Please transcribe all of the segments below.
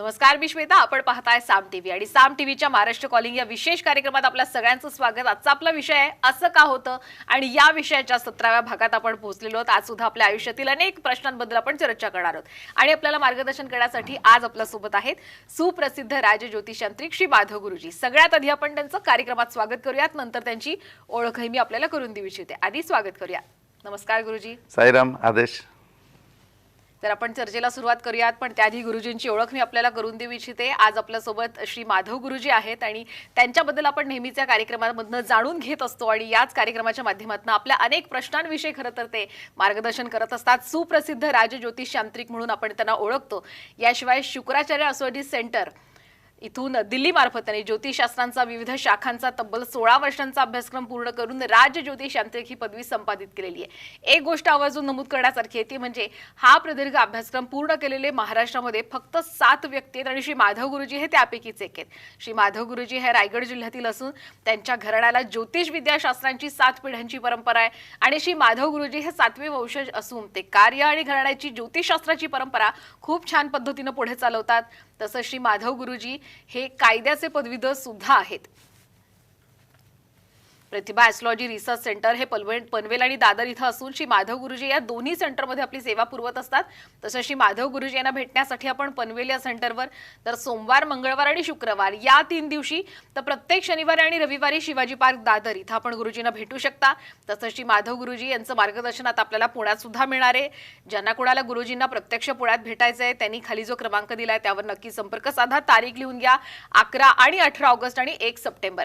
नमस्कार मी श्वेता. आपण पाहताय साम टीव्ही. आणि साम टीव्हीच्या महाराष्ट्र कॉलिंग या विशेष कार्यक्रमात आपल्या सगळ्यांचं स्वागत. आजचा आपला विषय आहे असं का होतं? आणि या विषयाच्या सतराव्या भागात आपण पोहोचलेलो आहोत. आज सुद्धा आपल्या आयुष्यातील अनेक प्रश्नांबद्दल आपण चर्चा करणार आहोत. आणि आपल्याला मार्गदर्शन करण्यासाठी आज आपल्यासोबत आहेत सुप्रसिद्ध राज ज्योतिषांत्रिक श्री माधव गुरुजी. सगळ्यात आधी आपण त्यांचं कार्यक्रमात स्वागत करूयात. नंतर त्यांची ओळखही मी आपल्याला करून देऊ इच्छिते. आधी स्वागत करूया. नमस्कार गुरुजी. साईराम आदेश. तर आपण चर्चेला सुरुवात करूयात पण त्याआधी गुरुजींची ओळख मी आपल्याला करून देऊ इच्छिते. आज आपल्यासोबत श्री माधव गुरुजी आहेत आणि त्यांच्याबद्दल आपण नेहमीच्या कार्यक्रमामधनं जाणून घेत असतो आणि याच कार्यक्रमाच्या माध्यमातून आपल्या अनेक प्रश्नांविषयी खरं तर ते मार्गदर्शन करत असतात. सुप्रसिद्ध राज ज्योतिष म्हणून आपण त्यांना ओळखतो. याशिवाय शुक्राचार्य असोडी सेंटर इथून दिल्लीमार्फत त्यांनी ज्योतिषशास्त्रांचा विविध शाखांचा तब्बल सोळा वर्षांचा अभ्यासक्रम पूर्ण करून राज ज्योतिष यांत्रिक ही पदवी संपादित केलेली आहे. एक गोष्ट आवर्जून नमूद करण्यासारखी आहे ती म्हणजे हा प्रदीर्घ अभ्यासक्रम पूर्ण केलेले महाराष्ट्रामध्ये फक्त सात व्यक्ती आहेत आणि श्री माधव गुरुजी हे त्यापैकीच एक आहेत. श्री माधव गुरुजी हे रायगड जिल्ह्यातील असून त्यांच्या घराण्याला ज्योतिष विद्याशास्त्रांची सात पिढ्यांची परंपरा आहे आणि श्री माधव गुरुजी हे सातवे वंशज असून ते कार्य आणि घराण्याची ज्योतिषशास्त्राची परंपरा खूप छान पद्धतीनं पुढे चालवतात. तसंच श्री माधव गुरुजी हे कायद्याचे पदवीधर सुद्धा आहेत. प्रतिभा ॲस्ट्रॉलॉजी रिसर्च सेंटर हे पनवेल पनवेल आणि दादर इथं असून श्री माधव गुरुजी या दोन्ही सेंटरमध्ये आपली सेवा पुरवत असतात. तसं श्री माधव गुरुजी यांना भेटण्यासाठी आपण पनवेल या सेंटरवर तर सोमवार मंगळवार आणि शुक्रवार या तीन दिवशी तर प्रत्येक शनिवारी आणि रविवारी शिवाजी पार्क दादर इथं आपण गुरुजींना भेटू शकता. तसंच श्री माधव गुरुजी यांचं मार्गदर्शन आता आपल्याला पुण्यात सुद्धा मिळणार आहे. ज्यांना कोणाला गुरुजींना प्रत्यक्ष पुण्यात भेटायचं आहे त्यांनी खाली जो क्रमांक दिला आहे त्यावर नक्की संपर्क साधा. तारीख लिहून घ्या अकरा आणि अठरा ऑगस्ट आणि एक सप्टेंबर.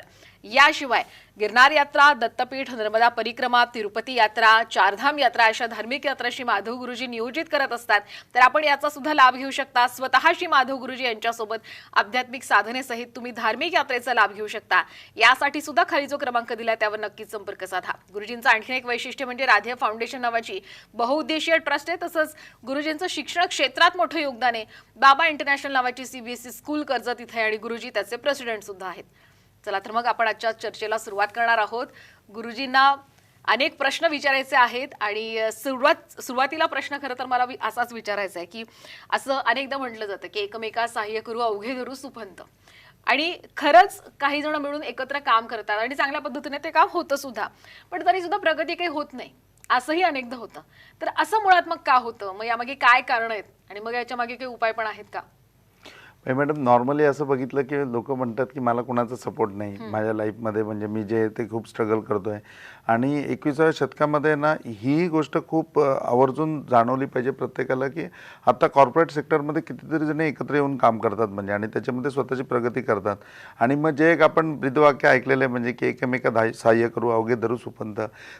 याशिवाय गिरनार यात्रा दत्तपीठ नर्मदा परिक्रमा तिरुपती यात्रा चारधाम यात्रा अशा धार्मिक यात्रा श्री माधव गुरुजी नियोजित करत असतात. तर आपण याचा सुद्धा लाभ घेऊ शकता. स्वतः श्री माधव गुरुजी यांच्यासोबत आध्यात्मिक साधनेसहित तुम्ही धार्मिक यात्रेचा लाभ घेऊ शकता. यासाठी सुद्धा खाली जो क्रमांक दिला त्यावर नक्कीच संपर्क साधा. गुरुजींचं आणखी एक वैशिष्ट्य म्हणजे राधे फाउंडेशन नावाची बहुउद्देशीय ट्रस्ट आहे. तसंच गुरुजींचं शिक्षण क्षेत्रात मोठं योगदान आहे. बाबा इंटरनॅशनल नावाची सीबीएसई स्कूल कर्जत इथे आणि गुरुजी त्याचे प्रेसिडेंट सुद्धा आहेत. चला तर मग आपण आजच्या चर्चेला सुरुवात करणार आहोत. गुरुजींना अनेक प्रश्न विचारायचे आहेत आणि सुरुवात सुरुवातीला प्रश्न खरं तर मला असाच विचारायचा आहे की असं अनेकदा म्हटलं जातं की एकमेका सहाय्य करू अवघे धरू सुपंत. आणि खरंच काही जण मिळून एकत्र काम करतात आणि चांगल्या पद्धतीने ते काम होतं सुद्धा. पण तरी सुद्धा प्रगती काही होत नाही. असंही अनेकदा होतं. तर असं मुळात मग का होतं? मग यामागे काय कारण आहेत? आणि मग याच्या मागे काही उपाय पण आहेत का? मॅडम नॉर्मली असं बघितलं की लोक म्हणतात की मला कोणाचा सपोर्ट नाही. माझ्या लाईफमध्ये म्हणजे मी जे आहे ते खूप स्ट्रगल करतो आहे आणि एकविसाव्या शतकामध्ये ना ही गोष्ट खूप आवर्जून जाणवली पाहिजे प्रत्येकाला की आता कॉर्पोरेट सेक्टरमध्ये कितीतरी जण एकत्र येऊन काम करतात म्हणजे आणि त्याच्यामध्ये स्वतःची प्रगती करतात. आणि मग जे एक आपण ब्रीदवाक्य ऐकलेलं आहे म्हणजे की एकमेका धाय सहाय्य करू अवघे धरू सुपंत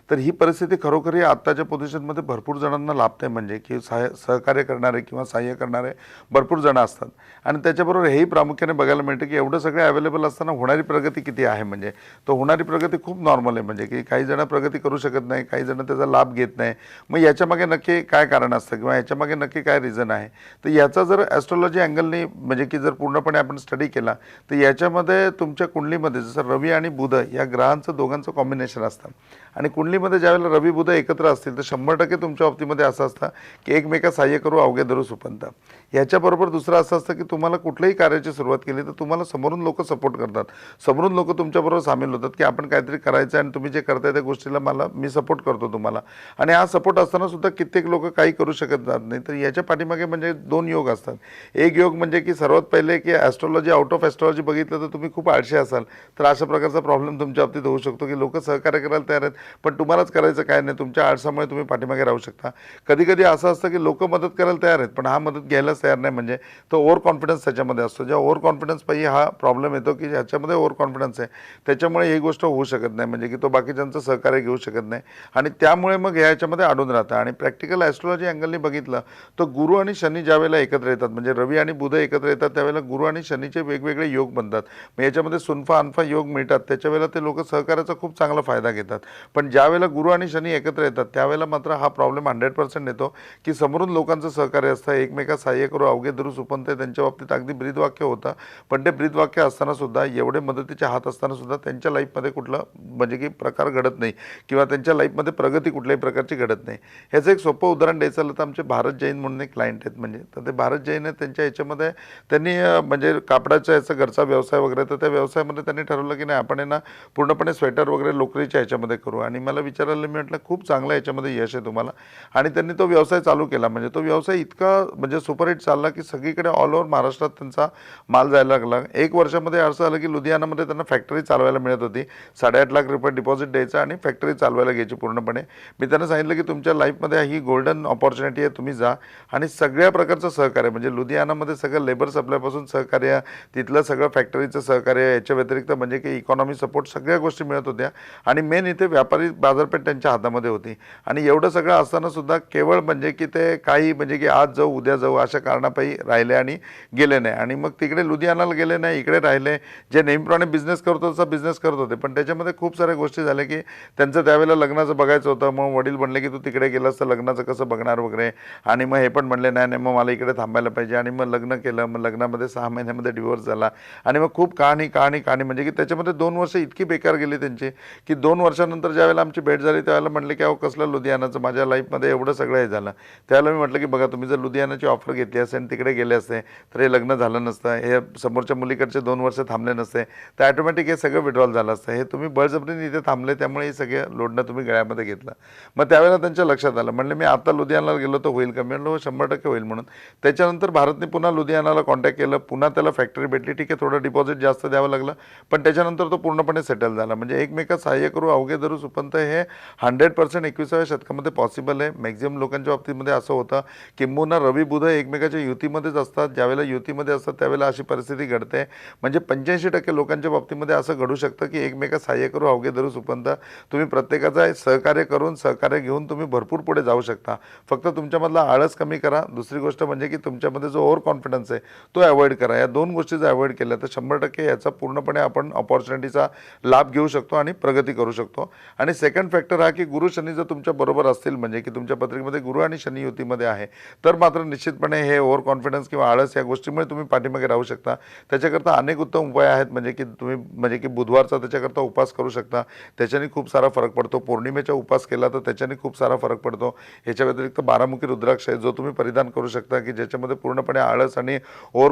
तर ही परिस्थिती खरोखरी आत्ताच्या पोझिशनमध्ये भरपूर जणांना लाभते म्हणजे की सहाय्य सहकार्य करणारे किंवा सहाय्य करणारे भरपूर जणं असतात. आणि त्याच्याबरोबर हेही प्रामुख्याने बघायला मिळतं की एवढं सगळे अवेलेबल असताना होणारी प्रगती किती आहे म्हणजे? तो होणारी प्रगती खूप नॉर्मल आहे म्हणजे की काही जण प्रगती करू शकत नाही काही जण त्याचा लाभ घेत नाही. मग याच्यामागे नक्की काय कारण असतं किंवा याच्यामागे नक्की काय रिझन आहे? तर याचा जर ॲस्ट्रॉलॉजी अँगलनी म्हणजे की जर पूर्णपणे आपण स्टडी केला तर याच्यामध्ये तुमच्या कुंडलीमध्ये जसं रवी आणि बुध या ग्रहांचं दोघांचं कॉम्बिनेशन असतं. आणि कुंडलीमध्ये ज्यावेळेला रवी बुध एकत्र असतील तर शंभर टक्के तुमच्या बाबतीमध्ये असं असतं की एकमेका सहाय्य करू अवघे धरू सुपंत. ह्याच्याबरोबर दुसरं असं असतं की तुम्हाला कुठल्याही कार्याची सुरुवात केली तर तुम्हाला समोरून लोक सपोर्ट करतात. समोरून लोक तुमच्याबरोबर सामील होतात की आपण काहीतरी करायचं आणि तुम्ही जे करताय त्या गोष्टीला मला मी सपोर्ट करतो तुम्हाला. आणि हा सपोर्ट असताना सुद्धा कित्येक लोक काही करू शकत नाही तर याच्या पाठीमागे म्हणजे दोन योग असतात. एक योग म्हणजे की सर्वात पहिले की ॲस्ट्रॉलॉजी आउट ऑफ ॲस्ट्रॉलॉजी बघितलं तर तुम्ही खूप आळशी असाल. तर अशा प्रकारचा प्रॉब्लेम तुमच्या बाबतीत होऊ शकतो की लोक सहकार्य करायला तयार आहेत. पण तुम्हालाच करायचं काय नाही तुमच्या आळसामुळे तुम्ही पाठीमागे राहू शकता. कधी कधी असं असतं की लोक मदत करायला तयार आहेत पण हा मदत घ्यायलाच तयार नाही म्हणजे तो ओव्हर कॉन्फिडन्स त्याच्यामध्ये असतो. जेव्हा ओव्हर कॉन्फिडन्स पाहिजे हा प्रॉब्लेम येतो की ह्याच्यामध्ये ओव्हर कॉन्फिडन्स आहे त्याच्यामुळे ही गोष्ट होऊ शकत नाही म्हणजे की तो बाकीच्यांचं सहकार्य घेऊ शकत नाही. आणि त्यामुळे मग ह्याच्यामध्ये अडून राहतं. आणि प्रॅक्टिकल ॲस्ट्रॉलॉजी अँगलनी बघितलं तर गुरु आणि शनी ज्यावेळेला एकत्र येतात म्हणजे रवी आणि बुध एकत्र येतात त्यावेळेला गुरु आणि शनीचे वेगवेगळे योग बनतात. मग याच्यामध्ये सुनफा अनफा योग मिळतात त्याच्या वेळेला ते लोक सहकार्याचा खूप चांगला फायदा घेतात. पण ज्यावेळेला गुरु आणि शनी एकत्र येतात त्यावेळेला मात्र हा प्रॉब्लेम हंड्रेड पर्सेंट येतो की समोरून लोकांचं सहकार्य असतं. एकमेका सहाय्य करू अवघे धरू सुपंत त्यांच्या बाबतीत अगदी ब्रीदवाक्य होतं. पण ते ब्रीदवाक्य असताना सुद्धा एवढे मदतीचे हात असताना सुद्धा त्यांच्या लाईफमध्ये कुठलं म्हणजे की प्रकार घडत नाही. किंवा त्यांच्या लाईफमध्ये प्रगती कुठल्याही प्रकारची घडत नाही. ह्याचं एक सोपं उदाहरण द्यायचं झालं तर आमचे भारत जैन म्हणून एक क्लायंट आहेत म्हणजे. तर ते भारत जैन आहेत त्यांच्या ह्याच्यामध्ये त्यांनी म्हणजे कापडाचा याचा घरचा व्यवसाय वगैरे तर त्या व्यवसायामध्ये त्यांनी ठरवलं की नाही आपण यांना ना पूर्णपणे स्वेटर वगैरे लोकरीच्या ह्याच्यामध्ये करू. आणि मला विचारायला मी म्हटलं खूप चांगलं याच्यामध्ये यश आहे तुम्हाला. आणि त्यांनी तो व्यवसाय चालू केला. म्हणजे तो व्यवसाय इतका म्हणजे सुपरहिट चालला की सगळीकडे ऑल ओव्हर महाराष्ट्रात त्यांचा माल जायला लागला. एक वर्षामध्ये असं झालं की लुधियानामध्ये त्यांना फॅक्टरी चालवायला मिळत होती. साडेआठ लाख रुपये डिपॉझिट द्यायचं आणि फॅक्टरी चालवायला घ्यायची पूर्णपणे. मी त्यांना सांगितलं की तुमच्या लाईफमध्ये ही गोल्डन ऑपॉर्च्युनिटी आहे तुम्ही जा. आणि सगळ्या प्रकारचं सहकार्य म्हणजे लुधियानामध्ये सगळं लेबर सप्लायपासून सहकार्य तिथलं सगळं फॅक्टरीचं सहकार्य याच्या व्यतिरिक्त म्हणजे की इकॉनॉमी सपोर्ट सगळ्या गोष्टी मिळत होत्या. आणि मेन इथे व्यापार बाजारपेठ त्यांच्या हातामध्ये होती. आणि एवढं सगळं असताना सुद्धा केवळ म्हणजे की ते काही म्हणजे की आज जाऊ उद्या जाऊ अशा कारणापायी राहिले आणि गेले नाही. आणि मग तिकडे लुधियानाला गेले नाही इकडे राहिले. जे नेहमीप्रमाणे बिझनेस करतो तसा बिझनेस करत होते. पण त्याच्यामध्ये खूप साऱ्या गोष्टी झाल्या की त्यांचं त्यावेळेला लग्नाचं बघायचं होतं. मग वडील म्हणले की तू तिकडे गेलास तर लग्नाचं कसं बघणार वगैरे. आणि मग हे पण म्हणले नाही नाही मग मला इकडे थांबायला पाहिजे. आणि मग लग्न केलं. मग लग्नामध्ये सहा महिन्यामध्ये डिवोर्स झाला. आणि मग खूप कहाणी कहाणी कहाणी. म्हणजे की त्याच्यामध्ये दोन वर्ष इतकी बेकार गेली त्यांची की दोन वर्षानंतर ज्यावेळेला आमची भेट झाली त्यावेळेला म्हटलं की अहो कसलं लुधियानाचं? माझ्या लाईफमध्ये एवढं सगळं हे झालं. त्यावेळेला मी म्हटलं की बघा तुम्ही जर लुधियानाची ऑफर घेतली असते आणि तिकडे गेले असते तर हे लग्न झालं नसतं हे समोरच्या मुलीकडचे दोन वर्ष थांबले नसते तर ॲटोमॅटिक हे सगळं विड्रॉल झालं असतं. हे तुम्ही बळजबरीने इथे थांबले त्यामुळे हे सगळं लोडणं तुम्ही गळ्यामध्ये घेतलं. मग त्यावेळेला त्यांच्या लक्षात आलं. म्हणलं मी आता लुधियानाला गेलो तर होईल का? मी म्हणलं हो, शंभर टक्के होईल म्हणून. त्याच्यानंतर भारतने पुन्हा लुधियानाला कॉन्टॅक्ट केलं. पुन्हा त्याला फॅक्टरी भेटली. ठीक आहे थोडं डिपॉझिट जास्त द्यावं लागलं पण त्याच्यानंतर तो पूर्णपणे सेटल झाला. म्हणजे एकमेकात सहाय्य करू अवघे धरू सुपंत हे हंड्रेड पर्सेंट एकविसाव्या शतकामध्ये पॉसिबल आहे. मॅक्झिमम लोकांच्या बाबतीमध्ये असं होतं किंबहुना रवी बुध एकमेकाच्या युतीमध्येच असतात. ज्यावेळेला युतीमध्ये असतात त्यावेळेला अशी परिस्थिती घडते. म्हणजे पंच्याऐंशी टक्के लोकांच्या बाबतीमध्ये असं घडू शकतं की एकमेका सहाय्य करू अवघे धरू सुपंत. तुम्ही प्रत्येकाचा सहकार्य करून सहकार्य घेऊन तुम्ही भरपूर पुढे जाऊ शकता. फक्त तुमच्यामधला आळस कमी करा. दुसरी गोष्ट म्हणजे की तुमच्यामध्ये जो ओव्हर कॉन्फिडन्स आहे तो अवॉइड करा. या दोन गोष्टी जर अवॉइड केल्या तर शंभर टक्के याचा पूर्णपणे आपण ऑपॉर्च्युनिटीचा लाभ घेऊ शकतो आणि प्रगती करू शकतो. आणि सेकंड फॅक्टर हा की गुरु शनी जर तुमच्या बरोबर असतील म्हणजे की तुमच्या पत्रिकेमध्ये गुरु आणि शनी युतीमध्ये आहे तर मात्र निश्चितपणे हे ओव्हर कॉन्फिडन्स किंवा आळस या गोष्टीमुळे तुम्ही पाठीमागे राहू शकता. त्याच्याकरता अनेक उत्तम उपाय आहेत म्हणजे की तुम्ही म्हणजे की बुधवारचा त्याच्याकरता उपास करू शकता. त्याच्याने खूप सारा फरक पडतो. पौर्णिमेचा उपास केला तर त्याच्याने खूप सारा फरक पडतो. ह्याच्या व्यतिरिक्त बारामुखी रुद्राक्ष आहे जो तुम्ही परिधान करू शकता की ज्याच्यामध्ये पूर्णपणे आळस आणि ओव्हर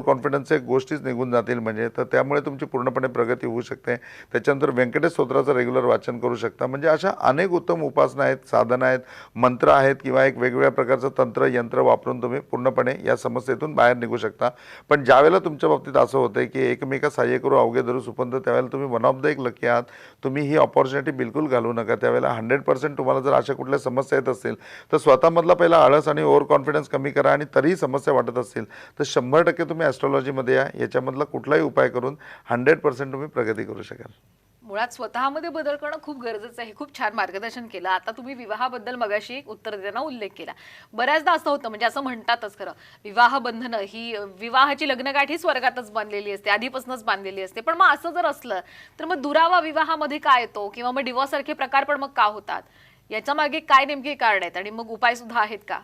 एक गोष्टीच निघून जातील म्हणजे तर त्यामुळे तुमची पूर्णपणे प्रगती होऊ शकते. त्याच्यानंतर व्यंकटेश स्तोत्राचं रेग्युलर वाचन करू शकता. म्हणजे अशा अनेक उत्तम उपासना आहेत साधनं आहेत मंत्र आहेत किंवा एक वेगवेगळ्या प्रकारचं तंत्र यंत्र वापरून तुम्ही पूर्णपणे या समस्येतून बाहेर निघू शकता. पण ज्यावेळेला तुमच्या बाबतीत असं होतं की एकमेका सहाय्य करू अवघे धरू सुपंत त्यावेळेला तुम्ही वन ऑफ द एक लकी आहात. तुम्ही ही ऑपॉर्च्युनिटी बिलकुल घालू नका. त्यावेळेला हंड्रेड पर्सेंट तुम्हाला जर अशा कुठल्या समस्या येत असतील तर स्वतःमधला पहिला आळस आणि ओव्हर कॉन्फिडन्स कमी करा आणि तरीही समस्या वाटत असतील तर शंभर टक्के तुम्ही ॲस्ट्रॉलॉजीमध्ये या. याच्यामधला कुठलाही उपाय करून हंड्रेड पर्सेंट तुम्ही प्रगती करू शकाल. मुळात स्वतःमध्ये बदल करणं खूप गरजेचं आहे. खूप छान मार्गदर्शन केलं. आता तुम्ही विवाहाबद्दल मगाशी उत्तर देताना उल्लेख केला. बऱ्याचदा असं होतं म्हणजे असं म्हणतातच खरं विवाह बंधनं ही विवाहाची लग्नगाठ ही स्वर्गातच बांधलेली असते आधीपासूनच बांधलेली असते. पण मग असं जर असलं तर मग दुरावा विवाहामध्ये काय येतो? किंवा मग डिवॉर्स सारखे प्रकार पण मग का होतात? याच्या मागे काय नेमके कारण आहेत? आणि मग उपाय सुद्धा आहेत का?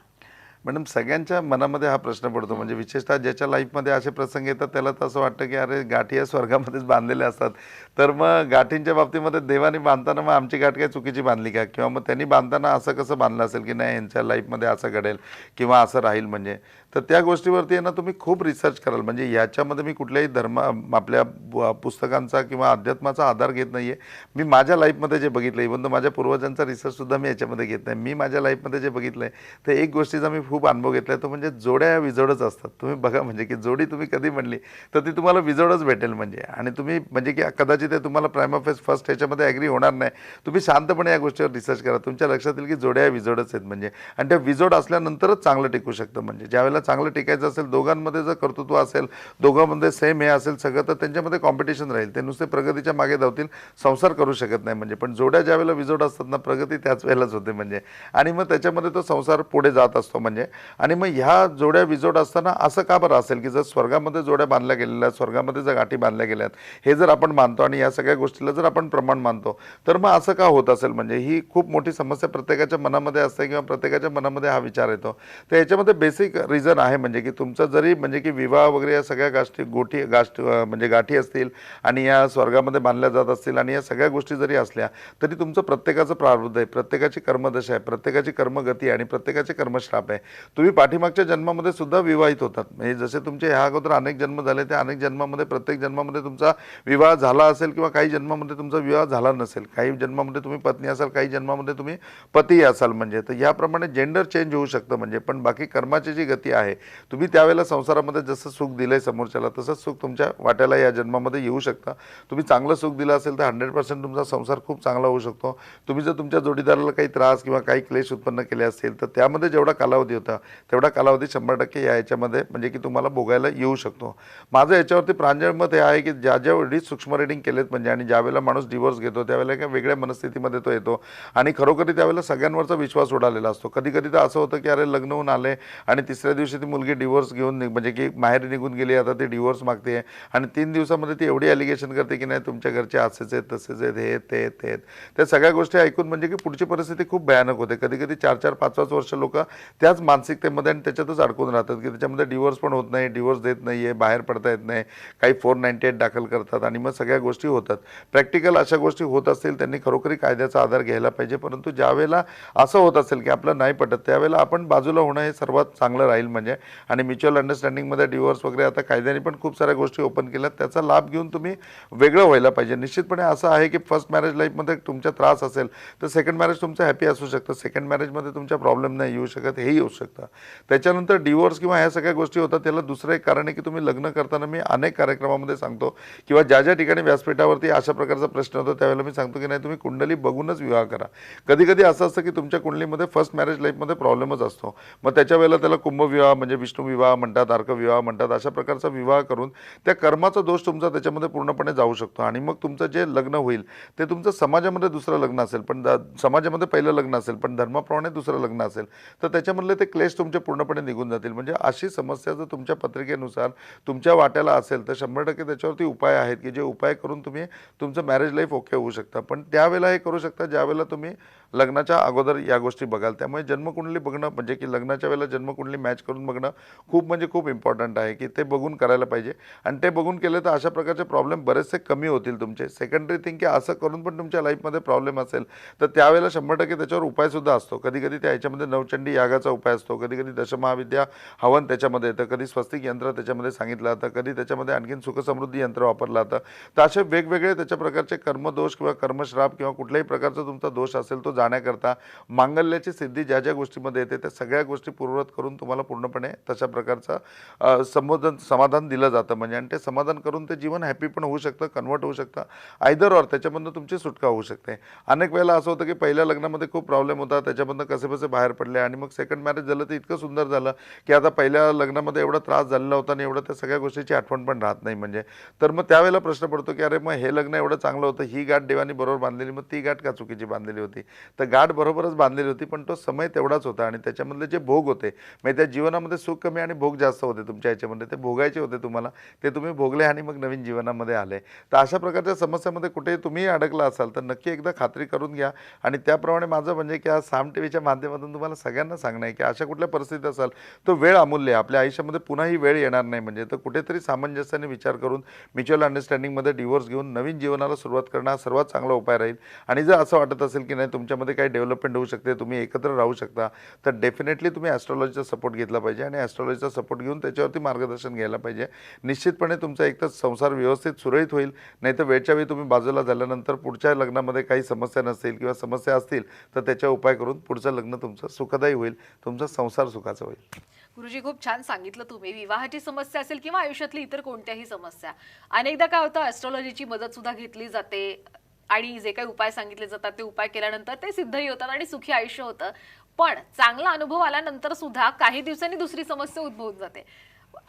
मॅडम सगळ्यांच्या मनामध्ये हा प्रश्न पडतो. म्हणजे विशेषतः ज्याच्या लाईफमध्ये असे प्रसंग येतात त्याला तर असं वाटतं की अरे गाठी या स्वर्गामध्येच बांधलेल्या असतात. तर मग गाठींच्या बाबतीमध्ये देवाने बांधताना मग आमची गाठ काय चुकीची बांधली का? किंवा मग त्यांनी बांधताना असं कसं बांधलं असेल की नाही यांच्या लाईफमध्ये असं घडेल किंवा असं राहील म्हणजे? तर त्या गोष्टीवरती आहे ना तुम्ही खूप रिसर्च कराल. म्हणजे याच्यामध्ये मी कुठल्याही धर्म आपल्या ब- पुस्तकांचा किंवा अध्यात्माचा आधार घेत नाही आहे मी माझ्या लाईफमध्ये जे बघितलं इवन माझ्या पूर्वजांचा रिसर्चसुद्धा मी याच्यामध्ये घेत नाही. मी माझ्या लाईफमध्ये जे बघितलं आहे तर एक गोष्टीचा मी खूप अनुभव घेतला आहे तो म्हणजे जोड्या या विजोडच असतात. तुम्ही बघा म्हणजे की जोडी तुम्ही कधी म्हणली तर ती तुम्हाला विजोडच भेटेल म्हणजे. आणि तुम्ही म्हणजे की कदाचित ते तुम्हाला प्राईम ऑफेस फर्स्ट ह्याच्यामध्ये ॲग्री होणार नाही. तुम्ही शांतपणे या गोष्टीवर रिसर्च करा. तुमच्या लक्षात येईल की जोड्या या विजोडच आहेत म्हणजे. आणि त्या विजोड असल्यानंतरच चांगलं टिकू शकतं म्हणजे. ज्यावेळेला चांगलं टिकायचं असेल दोघांमध्ये जर कर्तृत्व असेल दोघांमध्ये सेम हे असेल सगळं तर त्यांच्यामध्ये कॉम्पिटिशन राहील. ते नुसते प्रगतीच्या मागे धावतील संसार करू शकत नाही म्हणजे. पण जोड्या ज्या वेळेला विजोड असतात ना प्रगती त्याच वेळेलाच होते म्हणजे. आणि मग त्याच्यामध्ये तो संसार पुढे जात असतो म्हणजे. आणि मग ह्या जोड्या विजोड असताना असं का बरं असेल की जर स्वर्गामध्ये जोड्या बांधल्या गेलेल्या आहेत स्वर्गामध्ये जर गाठी बांधल्या गेल्या आहेत हे जर आपण मानतो आणि या सगळ्या गोष्टीला जर आपण प्रमाण मानतो तर मग असं का होत असेल म्हणजे? ही खूप मोठी समस्या प्रत्येकाच्या मनामध्ये असते किंवा प्रत्येकाच्या मनामध्ये हा विचार येतो. तर याच्यामध्ये बेसिक रिझन आहे म्हणजे की तुमचं जरी म्हणजे की विवाह वगैरे या सगळ्या गाष्टी गोठी गाष्ट म्हणजे गाठी असतील आणि या स्वर्गामध्ये मानल्या जात असतील आणि या सगळ्या गोष्टी जरी असल्या तरी तुमचं प्रत्येकाचं प्रारब्ध आहे प्रत्येकाची कर्मदशा आहे प्रत्येकाची कर्मगती आहे आणि प्रत्येकाचे कर्मश्राप आहे. तुम्ही पाठीमागच्या जन्मामध्ये सुद्धा विवाहित होतात. म्हणजे जसे तुमचे ह्या अगोदर अनेक जन्म झाले त्या अनेक जन्मामध्ये प्रत्येक जन्मामध्ये तुमचा विवाह झाला असेल किंवा काही जन्मामध्ये तुमचा विवाह झाला नसेल काही जन्मामध्ये तुम्ही पत्नी असाल काही जन्मामध्ये तुम्ही पती असाल म्हणजे. तर याप्रमाणे जेंडर चेंज होऊ शकतं म्हणजे. पण बाकी कर्माची जी गती आहे आहे. तुम्ही त्यावेळेला संसारामध्ये जसं सुख दिलं आहे समोरच्याला तसंच सुख तुमच्या वाट्याला या जन्मामध्ये येऊ शकतं. तुम्ही चांगलं सुख दिलं असेल तर हंड्रेड पर्सेंट तुमचा संसार खूप चांगला होऊ शकतो. तुम्ही जर तुमच्या जोडीदाराला काही त्रास किंवा काही क्लेश उत्पन्न केले असतील तर त्यामध्ये जेवढा कालावधी होता तेवढा कालावधी शंभर टक्के या याच्यामध्ये म्हणजे की तुम्हाला भोगायला येऊ शकतो. माझं याच्यावरती प्रांजळ मत हे आहे की ज्या ज्यावेळी सूक्ष्म रेडिंग केलेत म्हणजे आणि ज्यावेळेला माणूस डिवोर्स घेतो त्यावेळेला एका वेगळ्या मनस्थितीमध्ये तो येतो. आणि खरोखरी त्यावेळेला सगळ्यांवरचा विश्वास उडालेला असतो. कधी कधी तर असं होतं की अरे लग्न होऊन आले आणि तिसऱ्या दिवशी ती मुलगी डिवोर्स घेऊन म्हणजे की माहेर निघून गेली आता ती डिवोर्स मागते. आणि तीन दिवसामध्ये ती एवढी ॲलिगेशन करते की नाही तुमच्या घरचे असेच आहेत तसेच आहेत हे ते ते त्या सगळ्या गोष्टी ऐकून म्हणजे की पुढची परिस्थिती खूप भयानक होते. कधी कधी चार चार पाच पाच वर्ष लोक त्याच मानसिकतेमध्ये आणि त्याच्यातच अडकून राहतात की त्याच्यामध्ये डिवोर्स पण होत नाही डिवोर्स देत नाही आहे बाहेर पडता येत नाही काही फोर नाईन्टी एट दाखल करतात आणि मग सगळ्या गोष्टी होतात. प्रॅक्टिकल अशा गोष्टी होत असतील त्यांनी खरोखरी कायद्याचा आधार घ्यायला पाहिजे. परंतु ज्यावेळेला असं होत असेल की आपलं नाही पटत त्यावेळेला आपण बाजूला होणं हे सर्वात चांगलं राहील म्हणजे म्हणजे आणि म्युच्युअल अंडरस्टँडिंगमध्ये डिवोर्स वगैरे आता कायद्याने पण खूप साऱ्या गोष्टी ओपन केल्या त्याचा लाभ घेऊन तुम्ही वेगळं व्हायला पाहिजे. निश्चितपणे असं आहे की फर्स्ट मॅरेज लाईफमध्ये तुमचा त्रास असेल तर सेकंड मॅरेज तुमचं हॅपी असू शकतं. सेकंड मॅरेजमध्ये तुमच्या प्रॉब्लेम नाही येऊ शकत हेही येऊ शकतं. त्याच्यानंतर डिवोर्स किंवा ह्या सगळ्या गोष्टी होतात त्याला दुसरं एक कारण आहे की तुम्ही लग्न करताना मी अनेक कार्यक्रमामध्ये सांगतो किंवा ज्या ज्या ठिकाणी व्यासपीठावरती अशा प्रकारचा प्रश्न होतो त्यावेळेला मी सांगतो की नाही तुम्ही कुंडली बघूनच विवाह करा. कधी कधी असं असतं की तुमच्या कुंडलीमध्ये फर्स्ट मॅरेज लाईफमध्ये प्रॉब्लेमच असतो. मग त्याच्या वेळेला त्याला कुंभविवाह म्हणजे विष्णू विवाह म्हणतात अर्कविवाह म्हणतात अशा प्रकारचा विवाह करून त्या कर्माचा दोष तुमचा त्याच्यामध्ये पूर्णपणे जाऊ शकतो. आणि मग तुमचं जे लग्न होईल ते तुमचं समाजामध्ये दुसरं लग्न असेल पण समाजामध्ये पहिलं लग्न असेल पण धर्माप्रमाणे दुसरं लग्न असेल तर त्याच्यामधले ते क्लेश तुमचे पूर्णपणे निघून जातील. म्हणजे अशी समस्या जर तुमच्या पत्रिकेनुसार तुमच्या वाट्याला असेल तर शंभर टक्के त्याच्यावरती उपाय आहेत की जे उपाय करून तुम्ही तुमचं मॅरेज लाईफ ओके होऊ शकता. पण त्यावेळेला हे करू शकता ज्यावेळेला तुम्ही लग्नाच्या अगोदर या गोष्टी बघाल. त्यामुळे जन्मकुंडली बघणं म्हणजे की लग्नाच्या वेळेला जन्मकुंडली मॅच करून बघणं खूप म्हणजे खूप इम्पॉर्टंट आहे की ते बघून करायला पाहिजे. आणि ते बघून केलं तर अशा प्रकारचे प्रॉब्लेम बरेचसे कमी होतील तुमचे. सेकंडरी थिंग की असं करून पण तुमच्या लाईफमध्ये प्रॉब्लेम असेल. तर त्यावेळेला शंभर टक्के त्याच्यावर उपायसुद्धा असतो. कधी कधी त्या ह्याच्यामध्ये नवचंडी यागाचा उपाय असतो. कधी कधी दशमहाविद्या हवन त्याच्यामध्ये येतं. कधी स्वस्तिक यंत्र त्याच्यामध्ये सांगितलं जातं. कधी त्याच्यामध्ये आणखीन सुखसमृद्धी यंत्र वापरलं जातं. तर असे वेगवेगळे त्याच्या प्रकारचे कर्मदोष किंवा कर्मश्राप किंवा कुठल्याही प्रकारचा तुमचा दोष असेल तो जाण्याकरता मांगल्याची सिद्धी ज्या ज्या गोष्टीमध्ये येते त्या सगळ्या गोष्टी पूर्ववत करून तुम्हाला पूर्णपणे तशा प्रकारचा संबोधन समाधान दिलं जातं. म्हणजे आणि ते समाधान करून ते जीवन हॅपी पण होऊ शकतं कन्वर्ट होऊ शकतं. आयदर ऑर त्याच्यामधनं तुमची सुटका होऊ शकते. अनेक वेळेला असं होतं की पहिल्या लग्नामध्ये खूप प्रॉब्लेम होता त्याच्यामधनं कसे बसे बाहेर पडले आणि मग सेकंड मॅरेज झालं तर इतकं सुंदर झालं की आता पहिल्या लग्नामध्ये एवढा त्रास झालेला होता आणि एवढं त्या सगळ्या गोष्टीची आठवण पण राहत नाही. म्हणजे तर मग त्यावेळेला प्रश्न पडतो की अरे मग हे लग्न एवढं चांगलं होतं ही गाठ देवानी बरोबर बांधलेली मग ती गाठ का चुकीची बांधलेली होती? तर गाठ बरोबरच बांधलेली होती पण तो समय तेवढाच होता आणि त्याच्यामधले जे भोग होते म्हणजे त्या जीवनामध्ये सुख कमी आणि भोग जास्त होते तुमच्या ह्याच्यामध्ये ते भोगायचे होते तुम्हाला ते तुम्ही भोगले आणि मग नवीन जीवनामध्ये आले. तर अशा प्रकारच्या समस्यामध्ये कुठे तुम्ही अडकला असाल तर नक्की एकदा खात्री करून घ्या आणि त्याप्रमाणे माझं म्हणजे की आज साम टी व्हीच्या माध्यमातून तुम्हाला सगळ्यांना सांगणं आहे की अशा कुठल्या परिस्थितीत असाल तो वेळ अमूल्य आहे. आपल्या आयुष्यामध्ये पुन्हा ही वेळ येणार नाही म्हणजे तर कुठेतरी सामंजस्याने विचार करून म्युच्युअल अंडरस्टँडिंगमध्ये डिवोर्स घेऊन नवीन जीवनाला सुरुवात करणं हा सर्वात चांगला उपाय राहील. आणि जर असं वाटत असेल की नाही तुमच्या तुमच्यामध्ये काही डेव्हलपमेंट होऊ शकते तुम्ही एकत्र राहू शकता. तर डेफिनेटली तुम्ही ॲस्ट्रॉलॉजीचा सपोर्ट घेतला पाहिजे आणि ॲस्ट्रॉलॉजीचा सपोर्ट घेऊन त्याच्यावरती मार्गदर्शन घ्यायला पाहिजे. निश्चितपणे तुमचा एकतर संसार व्यवस्थित सुरळीत होईल नाही तर वेळच्या वेळी तुम्ही बाजूला झाल्यानंतर पुढच्या लग्नामध्ये काही समस्या नसतील किंवा समस्या असतील तर त्याच्या उपाय करून पुढचं लग्न तुमचं सुखदायी होईल तुमचा संसार सुखाचा होईल. गुरुजी खूप छान सांगितलं तुम्ही. विवाहाची समस्या असेल किंवा आयुष्यातली इतर कोणत्याही समस्या. अनेकदा काय होतं ॲस्ट्रॉलॉजीची मदत सुद्धा घेतली जाते. आणि जे काही उपाय सांगितले जातात ते उपाय केल्यानंतर ते सिद्धही होतात आणि सुखी आयुष्य होतं. पण चांगला अनुभव आल्यानंतर सुद्धा काही दिवसांनी दुसरी समस्या उद्भवून जाते.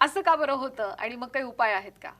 असं का बरं होतं? आणि मग काही उपाय आहेत का?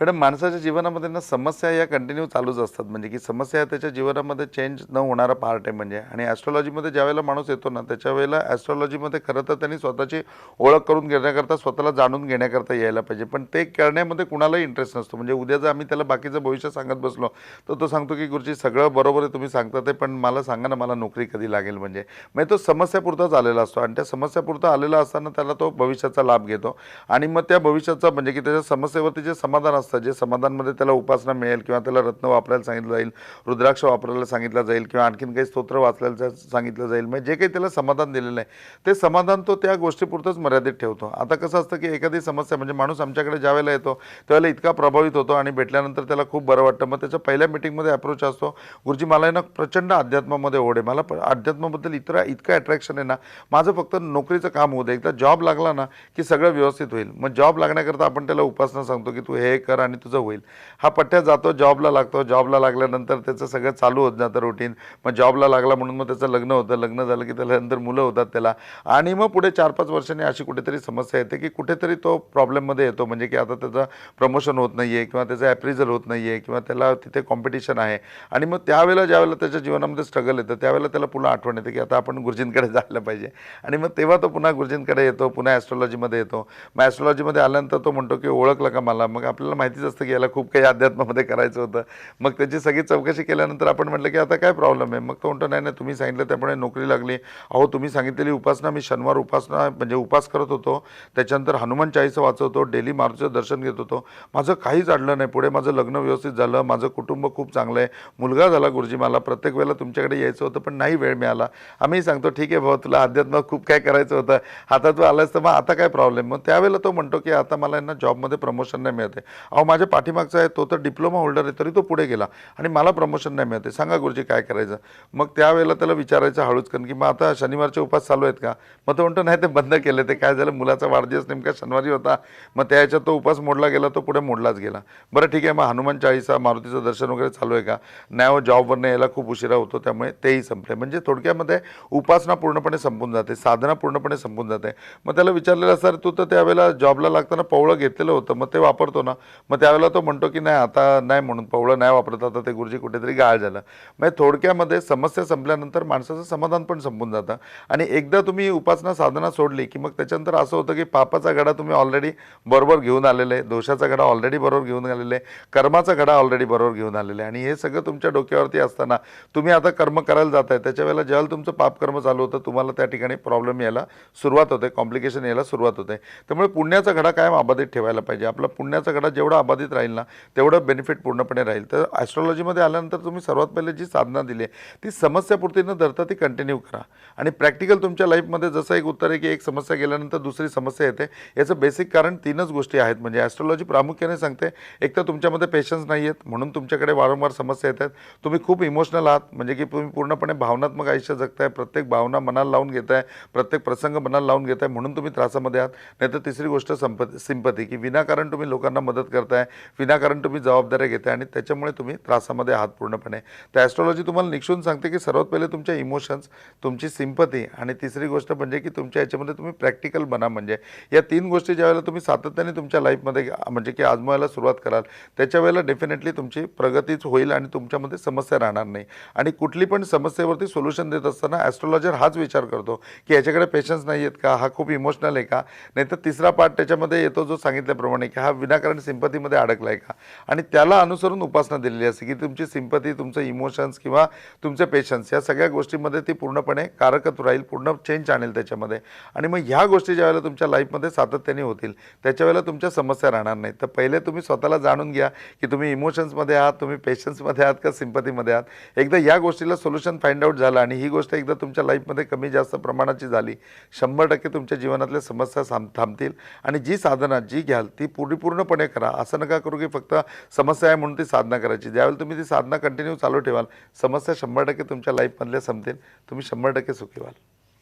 मॅडम माणसाच्या जीवनामध्ये ना समस्या या कंटिन्यू चालूच असतात. म्हणजे की समस्या या त्याच्या जीवनामध्ये चेंज न होणारा पार्ट आहे म्हणजे. आणि ॲस्ट्रॉलॉजीमध्ये ज्या वेळेला माणूस येतो ना त्याच्या वेळेला ॲस्ट्रॉलॉजीमध्ये खरं तर त्यांनी स्वतःची ओळख करून घेण्याकरता स्वतःला जाणून घेण्याकरता यायला पाहिजे. पण ते करण्यामध्ये कुणालाही इंटरेस्ट नसतो. म्हणजे उद्या जर आम्ही त्याला बाकीचं भविष्य सांगत बसलो तर तो सांगतो की गुरुजी सगळं बरोबर आहे तुम्ही सांगता ते पण मला सांगा ना मला नोकरी कधी लागेल म्हणजे. म्हणजे तो समस्यापुरताच आलेला असतो. आणि त्या समस्यापुरता आलेला असताना त्याला तो भविष्याचा लाभ घेतो. आणि मग त्या भविष्याचा म्हणजे की त्याच्या समस्येवरती जे समाधान असतं जे समाधानमध्ये त्याला उपासना मिळेल किंवा त्याला रत्न वापरायला सांगितलं जाईल रुद्राक्ष वापरायला सांगितलं जाईल किंवा आणखीन काही स्तोत्र वाचल्याला सांगितलं जाईल म्हणजे जे काही त्याला समाधान दिलेलं आहे ते समाधान तो त्या गोष्टीपुरतंच मर्यादित ठेवतो. आता कसं असतं की एखादी समस्या म्हणजे माणूस आमच्याकडे ज्या वेळेला येतो त्यावेळेला इतका प्रभावित होतो आणि भेटल्यानंतर त्याला खूप बरं वाटतं. मग त्याच्या पहिल्या मिटिंगमध्ये अप्रोच असतो गुरुजी मला आहे ना प्रचंड अध्यात्मामध्ये ओढ आहे मला अध्यात्माबद्दल इतर इतकं अट्रॅक्शन आहे ना माझं फक्त नोकरीचं काम होऊ दे एकदा जॉब लागला ना की सगळं व्यवस्थित होईल. मग जॉब लागण्याकरता आपण त्याला उपासना सांगतो की तू हे कर आणि तुझं होईल. हा पठ्ठ्या जातो जॉबला लागतो. जॉबला लागल्यानंतर त्याचं सगळं चालू होत जातं रुटीन मग जॉबला लागला म्हणून मग त्याचं लग्न होतं. लग्न झालं की त्याला नंतर मुलं होतात त्याला. आणि मग पुढे चार पाच वर्षांनी अशी कुठेतरी समस्या येते की कुठेतरी तो प्रॉब्लेममध्ये येतो. म्हणजे की आता त्याचं प्रमोशन होत नाही आहे किंवा त्याचं ॲप्रिझल होत नाही आहे किंवा त्याला तिथे कॉम्पिटिशन आहे. आणि मग त्यावेळेला ज्यावेळेला त्याच्या जीवनामध्ये स्ट्रगल येतं त्यावेळेला त्याला पुन्हा आठवण येते की आता आपण गुरुजींकडे जायला पाहिजे. आणि मग तेव्हा तो पुन्हा गुरुजींकडे येतो पुन्हा ॲस्ट्रॉलॉजीमध्ये येतो. मग ॲस्ट्रॉलॉजीमध्ये आल्यानंतर तो म्हणतो की ओळखलं का मला? मग आपल्याला माहितीच असतं की याला खूप काही अध्यात्मामध्ये करायचं होतं. मग त्याची सगळी चौकशी केल्यानंतर आपण म्हटलं की आता काय प्रॉब्लेम आहे? मग तो म्हणतो नाही नाही तुम्ही सांगितलं त्यामुळे नोकरी लागली. अहो तुम्ही सांगितलेली उपासना मी शनिवार उपासना म्हणजे उपास करत होतो. त्याच्यानंतर हनुमान चाळीसं वाचवतो डेली मारुतीचं दर्शन घेत होतो. माझं काहीच अडलं नाही. पुढे माझं लग्न व्यवस्थित झालं. माझं कुटुंब खूप चांगलं आहे. मुलगा झाला गुरुजी मला. प्रत्येक वेळेला तुमच्याकडे यायचं होतं पण नाही वेळ मिळाला. आम्ही सांगतो ठीक आहे भाऊ तुला अध्यात्म खूप काय करायचं होतं. आता तू आलास तर मग आता काय प्रॉब्लेम मग त्यावेळेला तो म्हणतो की आता मला यांना जॉबमध्ये प्रमोशन नाही मिळते अहो माझ्या पाठीमागचा आहे तो तर डिप्लोमा होल्डर आहे तरी तो पुढे गेला. आणि मला प्रमोशन नाही मिळते सांगा गुरुजी काय करायचं? मग त्यावेळेला त्याला विचारायचं हळूच कारण की मग आता शनिवारचे उपास चालू आहेत का? मग तो म्हणतो नाही ते बंद केले ते. काय झालं? मुलाचा वाढदिवस नेमका शनिवारी होता. मग त्या ह्याच्यात तो उपास मोडला गेला तो पुढे मोडलाच गेला. बरं ठीक आहे. मग हनुमान चाळीसा मारुतीचं दर्शन वगैरे चालू आहे का? नाही हो जॉबवरनं यायला खूप उशिरा होतो त्यामुळे तेही संपले म्हणजे थोडक्यामध्ये उपासना पूर्णपणे संपून जाते साधना पूर्णपणे संपून जाते. मग त्याला विचारलेलं सर तू तर त्यावेळेला जॉबला लागताना पवळं घेतलेलं होतं मग ते वापरतो ना. मग त्यावेळेला तो म्हणतो की नाही आता नाही म्हणून पवळं नाही वापरत आता ते गुरुजी कुठेतरी गाळ झालं. म्हणजे थोडक्यामध्ये समस्या संपल्यानंतर माणसाचं समाधान पण संपून जातं. आणि एकदा तुम्ही उपासना साधना सोडली की मग त्याच्यानंतर असं होतं की पापाचा घडा तुम्ही ऑलरेडी बरोबर घेऊन आलेले आहे दोषाचा घडा ऑलरेडी बरोबर घेऊन आलेले आहे कर्माचा घडा ऑलरेडी बरोबर घेऊन आलेले आहे. आणि हे सगळं तुमच्या डोक्यावरती असताना तुम्ही आता कर्म करायला जात आहे. त्याच्या वेळेला ज्यावेळेला तुमचं पापकर्म चालू होतं तुम्हाला त्या ठिकाणी प्रॉब्लेम यायला सुरुवात होते कॉम्प्लिकेशन यायला सुरुवात होते. त्यामुळे पुण्याचा घडा कायम अबाधित ठेवायला पाहिजे. आपला पुण्याचा घडा जेवढा अबाधित राहील ना तेवढं बेनिफिट पूर्णपणे राहील. तर ॲस्ट्रॉलॉजीमध्ये आल्यानंतर तुम्ही सर्वात पहिले जी साधना दिली आहे ती समस्यापुरती न धरता ती कंटिन्यू करा. आणि प्रॅक्टिकल तुमच्या लाईफमध्ये जसं एक उत्तर आहे की एक समस्या गेल्यानंतर दुसरी समस्या येते याचं बेसिक कारण तीनच गोष्टी आहेत. म्हणजे ॲस्ट्रॉलॉजी प्रामुख्याने सांगते एक तर तुमच्यामध्ये पेशन्स नाही आहेत म्हणून तुमच्याकडे वारंवार समस्या येतात. तुम्ही खूप इमोशनल आहात म्हणजे की तुम्ही पूर्णपणे भावनात्मक आयुष्य जगताय प्रत्येक भावना मनाला लावून घेताय प्रत्येक प्रसंग मनाला लावून घेताय म्हणून तुम्ही त्रासामध्ये आहात. नाहीतर तिसरी गोष्ट संपत सिंपती की विनाकारण तुम्ही लोकांना मदत करताय. विनाकारण तुम्ही जबाबदाऱ्या घेताय आणि त्याच्यामुळे तुम्ही त्रासामध्ये आहात पूर्णपणे. तर ॲस्ट्रॉलॉजी तुम्हाला निक्षून सांगते की सर्वात पहिले तुमच्या इमोशन्स तुमची सिंपती आणि तिसरी गोष्ट म्हणजे की तुमच्या याच्यामध्ये तुम्ही प्रॅक्टिकल बना म्हणजे. या तीन गोष्टी ज्यावेळेला तुम्ही सातत्याने तुमच्या लाईफमध्ये म्हणजे की आजमावायला सुरुवात कराल त्याच्या वेळेला डेफिनेटली तुमची प्रगतीच होईल आणि तुमच्यामध्ये समस्या राहणार नाही. आणि कुठली पण समस्येवरती सोल्युशन देत असताना ॲस्ट्रॉलॉजर हाच विचार करतो की याच्याकडे पेशन्स नाही आहेत का? हा खूप इमोशनल आहे का? नाही तर तिसरा पार्ट त्याच्यामध्ये येतो जो सांगितल्याप्रमाणे की हा विनाकारण सिंपतीमध्ये अडकला आहे का? आणि त्याला अनुसरून उपासना दिलेली असते की तुमची सिंपती तुमचं इमोशन्स किंवा तुमचे पेशन्स या सगळ्या गोष्टींमध्ये ती पूर्णपणे कारकत्व राहील पूर्ण चेंज आणेल त्याच्यामध्ये. आणि मग ह्या गोष्टी ज्यावेळेला तुमच्या लाईफमध्ये सातत्याने होतील त्याच्यावेळेला तुमच्या समस्या राहणार नाहीत. तर पहिले तुम्ही स्वतःला जाणून घ्या की तुम्ही इमोशन्समध्ये आहात तुम्ही पेशन्समध्ये आहात का सिंपतीमध्ये आहात? एकदा या गोष्टीला सोल्युशन फाइंड आउट झालं आणि ही गोष्ट एकदा तुमच्या लाईफमध्ये कमी जास्त प्रमाणाची झाली शंभर टक्के तुमच्या जीवनातल्या समस्या थांब थांबतील. आणि जी साधना जी घ्याल ती पूर्णपूर्णपणे करा. असं नका करू की फक्त समस्या आहे म्हणून ती साधना करायची. ज्यावेळी तुम्ही ती साधना कंटिन्यू चालू ठेवाल समस्या शंभर टक्के तुमच्या लाईफमधल्या संपतील. तुम्ही शंभर टक्के सुखी व्हाल.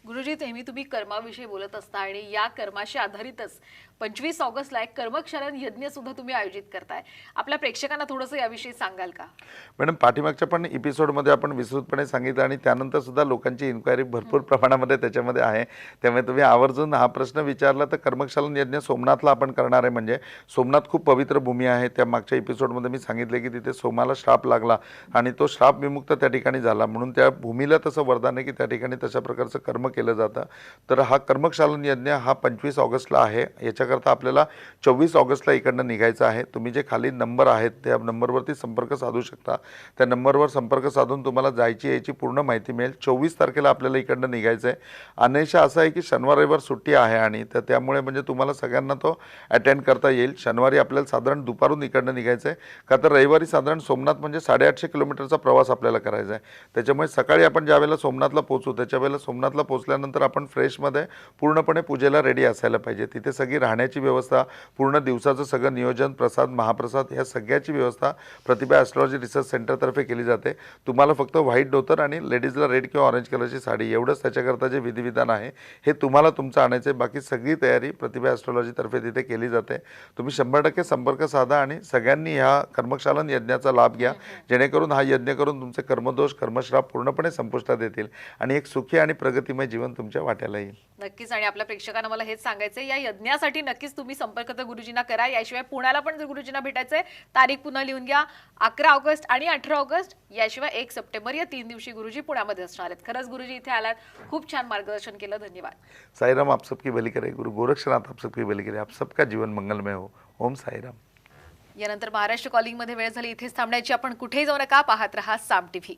गुरुजी नेहमी तुम्ही कर्माविषयी बोलत असता आणि या कर्माशी आधारितच पंचवीस ऑगस्टला एक कर्मक्षरण यज्ञ सुद्धा तुम्ही आयोजित करताय. आपल्या प्रेक्षकांना थोडंसं याविषयी सांगाल का? मॅडम पाठीमागच्या पण एपिसोडमध्ये आपण विस्तृतपणे सांगितलं आणि त्यानंतर सुद्धा लोकांची इन्क्वायरी भरपूर प्रमाणामध्ये त्याच्यामध्ये आहे. त्यामुळे तुम्ही आवर्जून हा प्रश्न विचारला तर कर्मशालन यज्ञ सोमनाथला आपण करणार आहे. म्हणजे सोमनाथ खूप पवित्र भूमी आहे. त्या मागच्या एपिसोडमध्ये मी सांगितले की तिथे सोमाला श्राप लागला आणि तो श्राप विमुक्त त्या ठिकाणी झाला. म्हणून त्या भूमीला तसं वरदान आहे की त्या ठिकाणी तशा प्रकारचं कर्म केलं जातं. तर हा कर्मशालन यज्ञ हा पंचवीस ऑगस्टला आहे. याच्याकरता आपल्याला चोवीस ऑगस्टला इकडनं निघायचं आहे. तुम्ही जे खाली नंबर आहेत त्या नंबरवरती संपर्क साधू शकता. त्या नंबरवर संपर्क साधून तुम्हाला जायची यायची पूर्ण माहिती मिळेल. चोवीस तारखेला आपल्याला इकडनं निघायचं आहे. अनेशा असं आहे की शनिवार रविवार सुट्टी आहे आणि तर त्यामुळे म्हणजे तुम्हाला सगळ्यांना तो अटेंड करता येईल. शनिवारी आपल्याला साधारण दुपारून इकडनं निघायचं आहे. का तर रविवारी साधारण सोमनाथ म्हणजे साडेआठशे किलोमीटरचा प्रवास आपल्याला करायचा आहे. त्याच्यामुळे सकाळी आपण ज्या वेळेला सोमनाथला पोहोचू त्याच्या वेळेला सोमनाथला पोहोचल्यानंतर आपण फ्रेशमध्ये पूर्णपणे पूजेला रेडी असायला पाहिजे. तिथे सगळी राहण्याची व्यवस्था पूर्ण दिवसाचं सगळं नियोजन प्रसाद महाप्रसाद ह्या सगळ्याची व्यवस्था प्रतिभा ॲस्ट्रॉलॉजी रिसर्च सेंटरतर्फे केली जाते. तुम्हाला फक्त व्हाईट धोतर आणि लेडीजला रेड किंवा ऑरेंज कलरची साडी एवढंच त्याच्याकरता जे विधिविधान आहे हे तुम्हाला तुमचं आणायचं आहे. बाकी सगळी तयारी प्रतिभा ॲस्ट्रॉलॉजीतर्फे तिथे केली जाते. तुम्ही शंभर टक्के संपर्क साधा आणि सगळ्यांनी ह्या कर्मशालन यज्ञाचा लाभ घ्या. जेणेकरून हा यज्ञ करून तुमचे कर्मदोष कर्मश्राप पूर्णपणे संपुष्टात येतील आणि एक सुखी आणि प्रगतिमय जीवन तुमच्या वाट्याला येईल. नक्कीच आणि आपल्या प्रेक्षकांना मला हेच सांगायचं या यज्ञासाठी नक्कीच तुम्ही संपर्क तर गुरुजींना करा. याशिवाय पुण्याला पण जर गुरुजींना भेटायचंय तारीख पुन्हा लिहून घ्या. अकरा ऑगस्ट आणि अठरा ऑगस्ट याशिवाय एक सप्टेंबर या तीन दिवशी गुरुजी पुण्यामध्ये असणार आहेत. खरंच गुरुजी इथे आलात खूप छान मार्गदर्शन केलं. धन्यवाद. साईराम आप सबकी भली करे. गुरु गोरक्षनाथ आप सबकी भली करे. आप सबका जीवन मंगलमय हो. ओम साईराम. यानंतर महाराष्ट्र कॉलिंगमध्ये वेळ झाली. इथेच थांबण्याची. आपण कुठेही जाऊ नका. पाहत रहा साम टीव्ही.